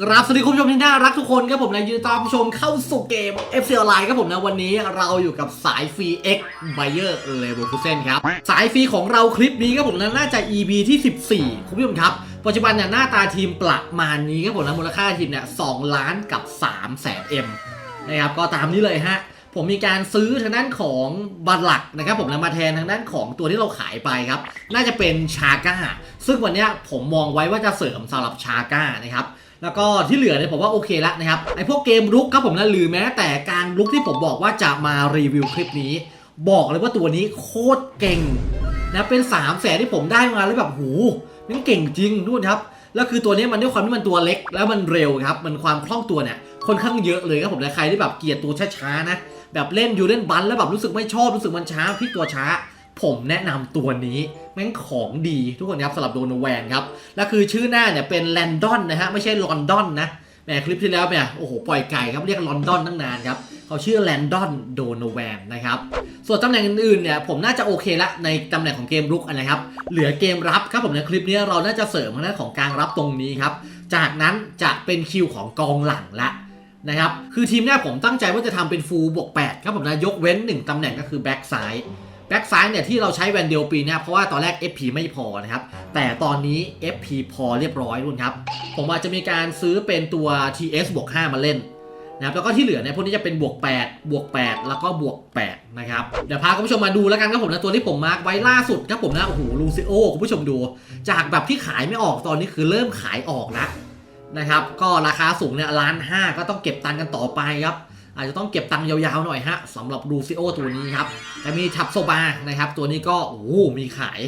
กราบสวัสดีคุณผู้ชมที่น่ารักทุกคนครับผมนะยินดีต้อนรับผู้ชมเข้าสู่เกม FC Online ครับผมนะวันนี้เราอยู่กับสายฟรี X Bayer Leverkusen ครับ สายฟรีของเราคลิปนี้ครับผมนะน่าจะ EB ที่ 14 คุณผู้ชมครับ ปัจจุบันเนี่ยหน้าตาทีมประมาณนี้ครับผมนะมูลค่าทีมเนี่ย2ล้านกับ3แสน M นะครับก็ตามนี้เลยฮะ ผมมีการซื้อทางด้านของบัตรหลักนะครับผมนะมาแทนทางด้านของตัวที่เราขายไปครับ น่าจะเป็นชาก้า ซึ่งวันเนี้ยผมมองไว้ว่าจะเสริมสำหรับชาก้านะครับ แล้วก็ที่เหลือเนี่ยผมว่าโอเคแล้วนะครับไอพวกเกมรุกครับผมนะหรือแม้แต่การรุกที่ผมบอกว่าจะมารีวิวคลิปนี้ บอกเลยว่าตัวนี้โคตรเก่งนะเป็น3ามแสนที่ผมได้มาแล้วแบบหูมันเก่งจริงดูนะครับแล้วคือตัวนี้มันด้วยความที่มันตัวเล็กแล้วมันเร็วครับมันความคล่องตัวเนี่ยค่อนข้างเยอะเลยครับผมนะใครที่แบบเกลียดตัวช้าๆนะแบบเล่นอยู่เล่นบันแล้วแบบรู้สึกไม่ชอบรู้สึกมันช้าพลิกตัวช้า ผมแนะนำตัวนี้แม่งของดีทุกคนครับสำหรับโดนแวนครับ และคือชื่อหน้าเนี่ยเป็นแลนดอนนะฮะไม่ใช่ลอนดอนนะแหมคลิปที่แล้วเนี่ยโอ้โหปล่อยไก่ครับเรียกลอนดอนตั้งนานครับเขาชื่อแลนดอนโดนแวนนะครับส่วนตำแหน่งอื่นๆเนี่ยผมน่าจะโอเคละในตำแหน่งของเกมรุกนะครับเหลือเกมรับครับผมในคลิปนี้เราน่าจะเสริมทางด้านของการรับตรงนี้ครับจากนั้นจะเป็นคิวของกองหลังละนะครับคือทีมเนี่ยผมตั้งใจว่าจะทำเป็นฟูลบวก8ครับผมนะยกเว้นหนึ่งตำแหน่งก็คือแบ็กซ้าย แบ็กซ้ายเนี่ยที่เราใช้แวนเดลปีเนี่ยเพราะว่าตอนแรก FP ไม่พอนะครับ แต่ตอนนี้ FP พอเรียบร้อยรุ่นครับ ผมอาจจะมีการซื้อเป็นตัว TS บวก5มาเล่นนะครับแล้วก็ที่เหลือเนี่ยพวกนี้จะเป็นบวก 8 บวก 8 แล้วก็บวก 8 นะครับ เดี๋ยวพาคุณผู้ชมมาดูแล้วกันครับผมนะตัวที่ผมมาร์กไว้ล่าสุดครับผมนะ โอ้โหลูซิโอคุณผู้ชมดู จากแบบที่ขายไม่ออกตอนนี้คือเริ่มขายออกแล้วนะครับ ก็ราคาสูงเนี่ยล้านห้าก็ต้องเก็บตังค์กันต่อไปครับ อาจจะต้องเก็บตังค์ยาวๆหน่อยฮะสำหรับลูซิโอตัวนี้ครับ แต่มีทับโซบานะครับ ตัวนี้ก็โอ้มีขาย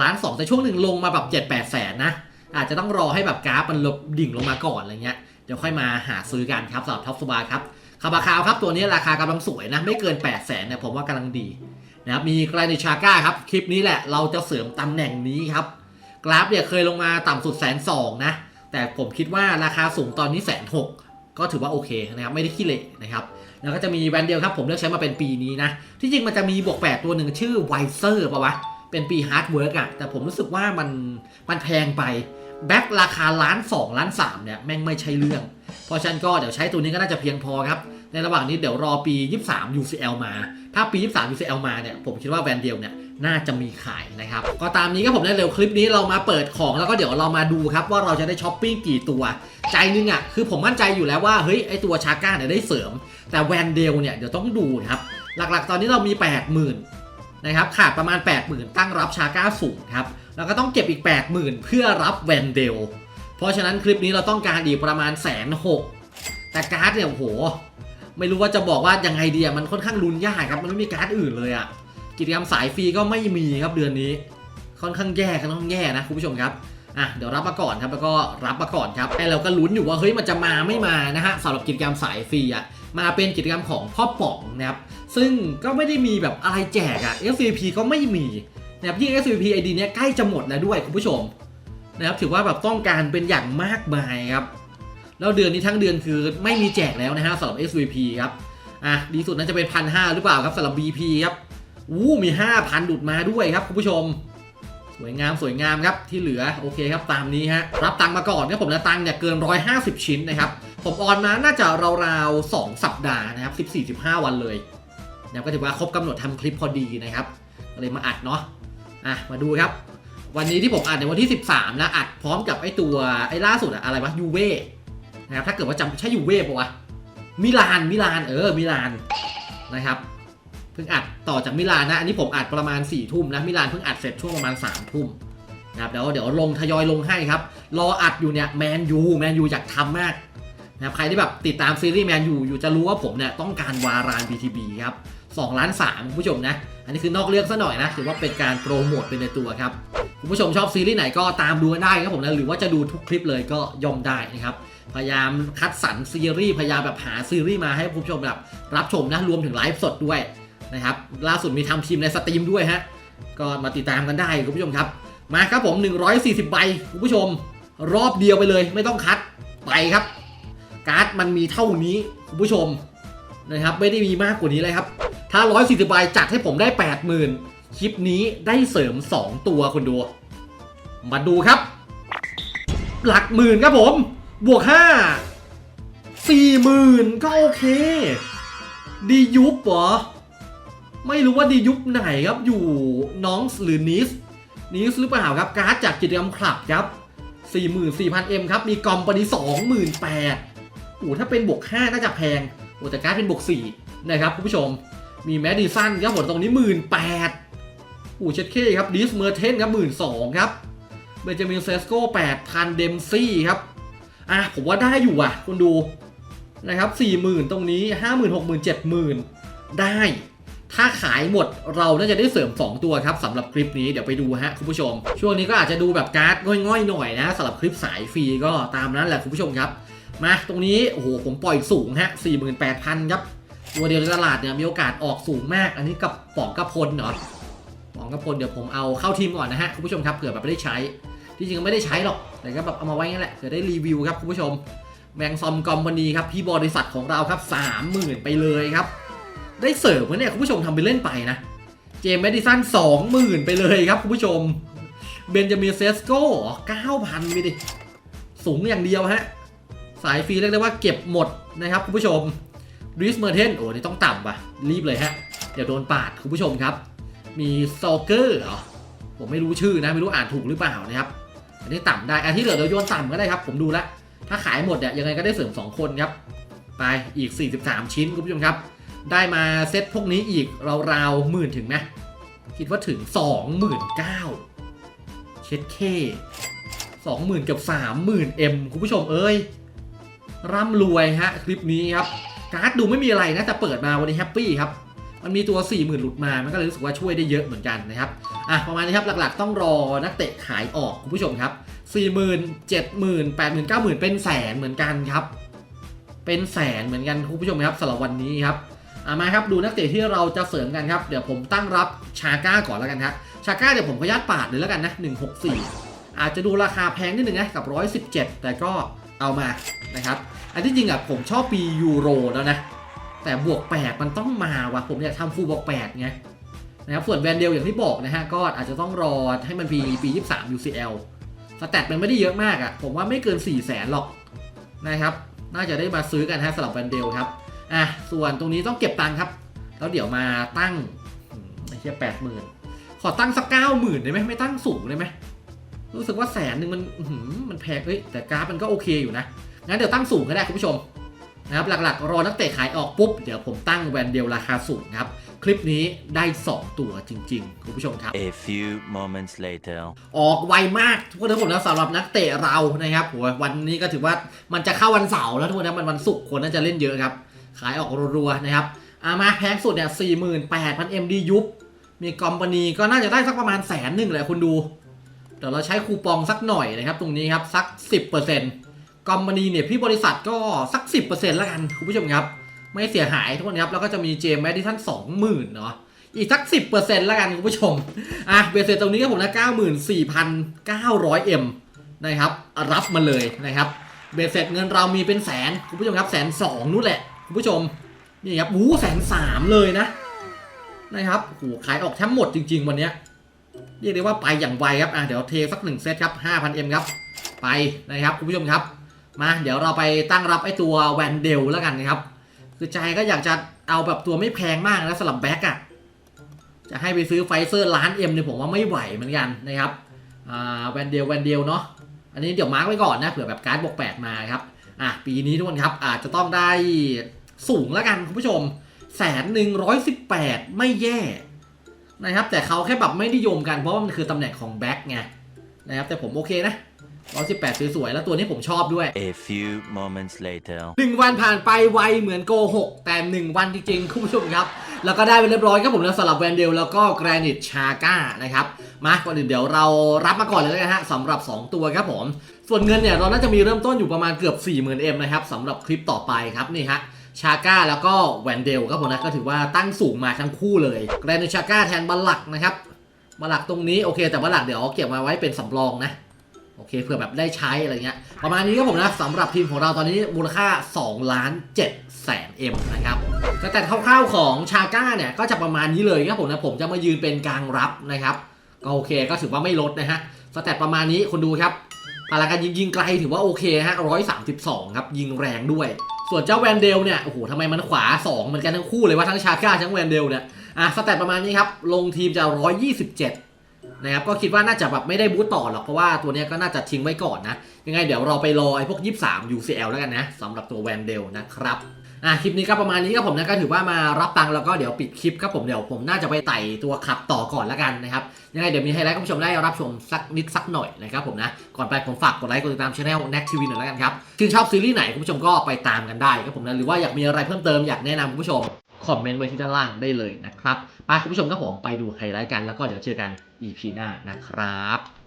ล้านสองแต่ช่วงหนึ่งลงมาแบบ7 8แปดแสนนะ อาจจะต้องรอให้แบบกราฟมันลบดิ่งลงมาก่อนอะไรเงี้ยเดี๋ยวค่อยมาหาซื้อกันครับสำหรับท็อปโซบาครับคาบาคาวครับตัวนี้ราคากำลังสวยนะ ไม่เกิน 8 0 0แสนเนี่ยผมว่ากำลังดีนะครับมีไกรนิชาก้าครับ คลิปนี้แหละเราจะเสริมตำแหน่งนี้ครับ กราฟเนี่ยเคยลงมาต่ำสุดแสนสองนะ แต่ผมคิดว่าราคาสูงตอนนี้แสนหก ก็ถือว่าโอเคนะครับไม่ได้ขี้เหร่นะครับแล้วก็จะมีแบรนด์เดียวครับผมเลือกใช้มาเป็นปีนี้นะ ที่จริงมันจะมีบวก8ตัวหนึ่งชื่อไวเซอร์ป่าวะเป็นปีฮาร์ดเวิร์กอะแต่ผมรู้สึกว่ามันมันแพงไปแบ็คราคาล้าน2ล้าน3เนี่ยแม่งไม่ใช่เรื่อง เพราะฉะนั้นก็เดี๋ยวใช้ตัวนี้ก็น่าจะเพียงพอครับ ในระหว่างนี้เดี๋ยวรอปี 23 UCL มา ถ้าปี 23 UCL มาเนี่ยผมคิดว่าแบรนด์เดียวเนี่ย น่าจะมีขายนะครับ ก็ตามนี้ก็ผมได้เร็วคลิปนี้เรามาเปิดของแล้วก็เดี๋ยวเรามาดูครับว่าเราจะได้ช้อปปิ้งกี่ตัว ใจนึงอะคือผมมั่นใจอยู่แล้วว่าเฮ้ยไอตัวชาก้าเนี่ยได้เสริม แต่แวนเดลเนี่ยเดี๋ยวต้องดูครับ หลักๆ ตอนนี้เรามี 80,000นะครับขาดประมาณ 80,000 ตั้งรับชาก้าสูงครับแล้วก็ต้องเก็บอีก 80,000 เพื่อรับแวนเดลเพราะฉะนั้นคลิปนี้เราต้องการอีกประมาณแสนหกแต่การ์ดเนี่ยโอ้โหไม่รู้ว่าจะบอกว่ายังไงดีอะมันค่อนข้างลุ้นยากครับมันไม่มีการ์ดอื่นเลยอะ กิจกรรมสายฟรีก็ไม่มีครับเดือนนี้ ค่อนข้างแย่ค่อนข้างแย่นะคุณผู้ชมครับอะเดี๋ยวรับมาก่อนครับแล้วก็รับมาก่อนครับไอเราก็ลุ้นอยู่ว่าเฮ้ยมันจะมาไม่มานะฮะสำหรับกิจกรรมสายฟรีอะมาเป็นกิจกรรมของพ่อป๋องนะครับซึ่งก็ไม่ได้มีแบบอะไรแจกอะ SVP ก็ไม่มีนะครับยิ่ SVP ID เนี้ยใกล้จะหมดแล้วด้วยคุณผู้ชมนะครับถือว่าแบบต้องการเป็นอย่างมากมายครับแล้วเดือนนี้ทั้งเดือนคือไม่มีแจกแล้วนะฮะสำหรับ SVP ครับอะดีสุดน่าจะเป็นพันห้าหรือเปล่าครับสำหรับ BP ครับ อู้มี 5,000 ดุดมาด้วยครับ คุณผู้ชม สวยงามสวยงามครับที่เหลือโอเคครับตามนี้ฮะรับตังมาก่อนครับผมนะตังเนี่ยเกิน 150 ชิ้นนะครับ ผมออนมาน่าจะราวๆ2สัปดาห์นะครับ 14-15 วันเลยนะก็ถือว่าครบกำหนดทำคลิปพอดีนะครับก็เลยมาอัดเนาะอะมาดูครับ วันนี้ที่ผมอัดในวันที่ 13นะอัดพร้อมกับไอตัวไอล่าสุดอะอะไรวะยูเว่นะครับถ้าเกิดว่าจำใช่ยูเว่ปะวะมิลานมิลานเออมิลานนะครับ พิ่งอัดต่อจากมิลานนะ อันนี้ผมอัดประมาณ4ี่ทุ่มนะ มิลานเพิ่งอัดเสร็จช่วงประมาณ3ามทุ่มนะครับเดี๋ยวเดี๋ยวลงทยอยลงให้ครับ รออัดอยู่เนี่ยแมนยูแมนยูอยากทำมากนะครับใครที่แบบติดตามซีรีส์แมนยูอยู่จะรู้ว่าผมเนี่ยต้องการวาราน BTB ครับ2ล้าน3คุณผู้ชมนะ อันนี้คือนอกเรื่องซะหน่อยนะ ถือว่าเป็นการโปรโมทเป็นในตัวครับ คุณผู้ชมชอบซีรีส์ไหนก็ตามดูกันได้ครับผมนะ หรือว่าจะดูทุกคลิปเลยก็ย่อมได้นะครับ พยายามคัดสรรซีรีส์ พยายามแบบหาซีรีส์มาให้คุณผู้ชมแบบรับชมนะ รวมถึงไลฟ์สดด้วย นะครับ ล่าสุดมีทำทีมในสตรีมด้วยฮะ ก็มาติดตามกันได้คุณผู้ชมครับ มาครับผม 140 ใบคุณผู้ชม รอบเดียวไปเลย ไม่ต้องคัดไปครับ การ์ดมันมีเท่านี้คุณผู้ชมนะครับ ไม่ได้มีมากกว่านี้เลยครับ ถ้า 140 ใบจัดให้ผมได้ 80,000 คลิปนี้ได้เสริม 2 ตัวคุณดู มาดูครับ หลักหมื่นครับผม บวกห้าสี่หมื่นก็โอเค ดียุบเหรอ ไม่รู้ว่าดียุบไหนครับอยู่น้องหรือนิสนิสหรือเปล่าครับการ์ดจากกิจกรรมคลับครับ44,000 M ครับ มีกอมปนี28,000โอ้ถ้าเป็นบวก 5 น่าจะแพงโอ้แต่การ์ดเป็นบวก 4 นะครับคุณผู้ชม มีแมดดิสันครับผมตรงนี้ 18,000โอ้เช็ดเคครับดิสเมอร์เทนครับ12,000ครับเบนจามินเซสโก้8,000 เดมซี่ครับ อะ ผมว่าได้อยู่อะ คุณดูนะครับ40,000 ตรงนี้ 50,000 60,000 70,000 ได้ ถ้าขายหมดเราน่าจะได้เสริม 2 ตัวครับสำหรับคลิปนี้เดี๋ยวไปดูฮะคุณผู้ชม ช่วงนี้ก็อาจจะดูแบบการ์ดง่อยๆหน่อยนะสำหรับคลิปสายฟรีก็ตามนั้นแหละคุณผู้ชมครับ มาตรงนี้โอ้โหผมปล่อยสูงฮะ48,000ครับตัวเดียวในตลาดเนี่ยมีโอกาสออกสูงมาก อันนี้กับป๋องกระพลเหรอป๋องกระพลเดี๋ยวผมเอาเข้าทีมก่อนนะฮะคุณผู้ชมครับเผื่อแบบไม่ได้ใช้ที่จริงก็ไม่ได้ใช้หรอก แต่ก็แบบเอามาไว้งั้นแหละเผื่อได้รีวิวครับคุณผู้ชมแมงซอมกอมวันนี้ครับพี่บริษัทของเราครับ 30,000 ไปเลยครับ ได้เสริมเนี่ยคุณผู้ชมทำไปเล่นไปนะ เจมส์แมดิสันสองหมื่นไปเลยครับคุณผู้ชม เบนจามินเซสโก้เก้าพันไปดิ สูงอย่างเดียวฮะ สายฟรีเรียกได้ว่าเก็บหมดนะครับคุณผู้ชมริสเมอร์เทนโอ้นี่ต้องต่ำป่ะ รีบเลยฮะ เดี๋ยวโดนปาดคุณผู้ชมครับ มีซอเกอร์เหรอผมไม่รู้ชื่อนะ ไม่รู้อ่านถูกหรือเปล่านะครับ อันนี้ต่ำได้อันที่เหลือเราโยนต่ำก็ได้ครับ ผมดูแล้วถ้าขายหมดเนี่ยยังไงก็ได้เสริม 2 คนครับ ไปอีก 43 ชิ้นคุณผู้ชมครับ ได้มาเซตพวกนี้อีกราวๆหมื่นถึงไหมคิดว่าถึง 29,000เช็ดเค20,000กับ30,000 M คุณผู้ชมเอ้ย ร่ำรวยฮะ คลิปนี้ครับ การ์ดดูไม่มีอะไรนะแต่เปิดมาวันนี้แฮปปี้ครับ มันมีตัว 40,000 หลุดมา มันก็เลยรู้สึกว่าช่วยได้เยอะเหมือนกันนะครับ อะ ประมาณนี้ครับ หลักๆ ต้องรอนักเตะขายออกคุณผู้ชมครับ 40,000 70,000 80,000 90,000 เป็นแสนเหมือนกันครับ เป็นแสนเหมือนกันคุณผู้ชมครับสำหรับวันนี้ครับ อะมาครับดูนักเตะที่เราจะเสริมกันครับ เดี๋ยวผมตั้งรับชาก้าก่อนแล้วกันครับ ชาก้าเดี๋ยวผมขออนุญาตปาดเลยแล้วกันนะ 164 อาจจะดูราคาแพงนิดนึงนะกับ 117 แต่ก็เอามานะครับ อันที่จริงอะผมชอบปียูโรแล้วนะ แต่บวก 8 มันต้องมาว่ะผมอยากทำฟูลบวก8ไงนะครับส่วนแวนเดลอย่างที่บอกนะฮะก็อาจจะต้องรอให้มันปีปี 23 UCL สแตทมันไม่ได้เยอะมากอะผมว่าไม่เกิน 4 0 0แสนหรอกนะครับ น่าจะได้มาซื้อกันฮะสำหรับแวนเดลครับ อะส่วนตรงนี้ต้องเก็บตังค์ครับ แล้วเดี๋ยวมาตั้งอืมไอ้เชี่ยแปดหมื่นขอตั้งสักเก้าหมื่นได้ไหมไม่ตั้งสูงได้ไหมรู้สึกว่าแสนหนึ่งมันอื้อหือมันแพงเอ้ยแต่กราฟมันก็โอเคอยู่นะงั้นเดี๋ยวตั้งสูงก็ได้คุณผู้ชมนะครับหลักๆ รอนักเตะขายออกปุ๊บ เดี๋ยวผมตั้งแวนเดลราคาสูงครับ คลิปนี้ได้ 2 ตัวจริง ๆ คุณผู้ชมครับ A few moments later. ออกไวมากทุกคนทั้งหมดแล้วสำหรับนักเตะเรานะครับโหวันนี้ก็ถือว่ามันจะเข้าวันเสาร์แล้วทุกคนนะมันวันศุกร์คนน่าจะเล่นเยอะครับ ขายออกรัวๆนะครับอามาแพงสุดเนี่ยสี่หมื่นแปดพันเอ็มดียุบ มีกอมปานีก็น่าจะได้สักประมาณแสนหนึ่งเลยคุณดู เดี๋ยวเราใช้คูปองสักหน่อยนะครับ ตรงนี้ครับ สัก10%กอมปานีเนี่ยพี่บริษัทก็สัก10%แล้วกันคุณผู้ชมครับ ไม่เสียหายทุกคนครับ แล้วก็จะมีเจมส์แมดดิสัน20,000เนาะอีกสัก10%แล้วกันคุณผู้ชม อะเบสเสร็จตรงนี้ก็ผมนะ94,900 M นะครับ รับมาเลยนะครับ เบสเสร็จเงินเรามีเป็นแสนคุณผู้ชมครับแสนสองนู่นแหละ คุณผู้ชมนี่ครับอู้แสนสามเลยนะนะครับโอ้โหขายออกแทบหมดจริง ๆ วันนี้เรียกได้ว่าไปอย่างไวครับอะเดี๋ยวเทสักหนึ่งเซตครับ 5,000M ครับ ไปนะครับคุณผู้ชมครับ มาเดี๋ยวเราไปตั้งรับไอ้ตัวแวนเดลแล้วกันนะครับ คือใจก็อยากจะเอาแบบตัวไม่แพงมากนะสำหรับแบ็กอะจะให้ไปซื้อไฟเซอร์ล้านเอ็มเนี่ยผมว่าไม่ไหวเหมือนกันนะครับอ่าแวนเดลแวนเดลเนาะ อันนี้เดี๋ยวมาร์กไว้ก่อนนะเผื่อแบบการ์ดบวก8มาครับอะปีนี้ทุกคนครับอาจจะต้องได้สูงแล้วกันคุณผู้ชมแสนหนึ่งร้อยสิบแปดไม่แย่นะครับแต่เขาแค่แบบไม่นิยมกันเพราะว่ามันคือตำแหน่งของแบ็กไงนะครับแต่ผมโอเคนะ ร้อยสิบแปดสวยๆแล้วตัวนี้ผมชอบด้วย A few moments later. หนึ่งวันผ่านไปไวเหมือนโกหกแต่หนึ่งวันจริงๆคุณผู้ชมครับ แล้วก็ได้ไปเรียบร้อยครับผมแล้วสำหรับแวนเดลแล้วก็แกรนิตชาก้านะครับ มาก่อนอื่นเดี๋ยวเรารับมาก่อนเลยนะฮะสำหรับ 2 ตัวครับผม ส่วนเงินเนี่ยเราน่าจะมีเริ่มต้นอยู่ประมาณเกือบ 40,000 M นะครับสำหรับคลิปต่อไปครับนี่ฮะชาก้าแล้วก็แวนเดลครับผมนะก็ถือว่าตั้งสูงมาทั้งคู่เลยแกรนิตชาก้าแทนบัลลักนะครับบัลลักตรงนี้โอเคแต่บัลลักเดี๋ยวเก็บมาไว้เป็นสำรองนะ โอเคเผื่อแบบได้ใช้อะไรเงี้ยประมาณนี้ครับผมนะสำหรับทีมของเราตอนนี้มูลค่า2ล้าน7แสนเอ็มนะครับก็แต่คร่าวๆของชาก้าเนี่ยก็จะประมาณนี้เลยครับผมนะผมจะมายืนเป็นกลางรับนะครับก็โอเคก็ถือว่าไม่ลดนะฮะสแตทประมาณนี้คนดูครับพลังการยิงยิงไกลถือว่าโอเคฮะ132ครับยิงแรงด้วย ส่วนเจ้าแวนเดลเนี่ยโอ้โหทำไมมันขวา2เหมือนกันทั้งคู่เลยว่าทั้งชาก้าทั้งแวนเดลเนี่ยอะสแตทประมาณนี้ครับลงทีมจะ127 นะครับก็คิดว่าน่าจะแบบไม่ได้บูตต่อหรอกเพราะว่าตัวเนี้ยก็น่าจะทิ้งไว้ก่อนนะ ยังไงเดี๋ยวเราไปรอไอ้พวก 23 UCL แล้วกันนะสำหรับตัวแวนเดลนะครับอะคลิปนี้ก็ประมาณนี้ครับผมนะก็ถือว่ามารับตังค์แล้วก็เดี๋ยวปิดคลิปครับผมเดี๋ยวผมน่าจะไปไต่ตัวขับต่อก่อนแล้วกันนะครับยังไงเดี๋ยวมีไฮไลท์ให้คุณผู้ชมได้รับชมสักนิดสักหน่อยนะครับผมนะก่อนไปผมฝากกดไลค์กดติดตามช่อง n e t TV หน่อยแล้วกันครับชื่นชอบซีรีส์ไหนคุณผู้ชมก็ไปตามกันได้ครับผมนะหรือว่าอยากมีอะไรเพิ่มเติมอยากแนะนำคุณผู้ชมคอมเมนต์ไว้ที่ด้านล่างได้เลยนะครับ ไปคุณผู้ชมครับผมไปดูไฮไลท์กันแล้วก็เดี๋ยวเจอกัน EP หน้านะครับ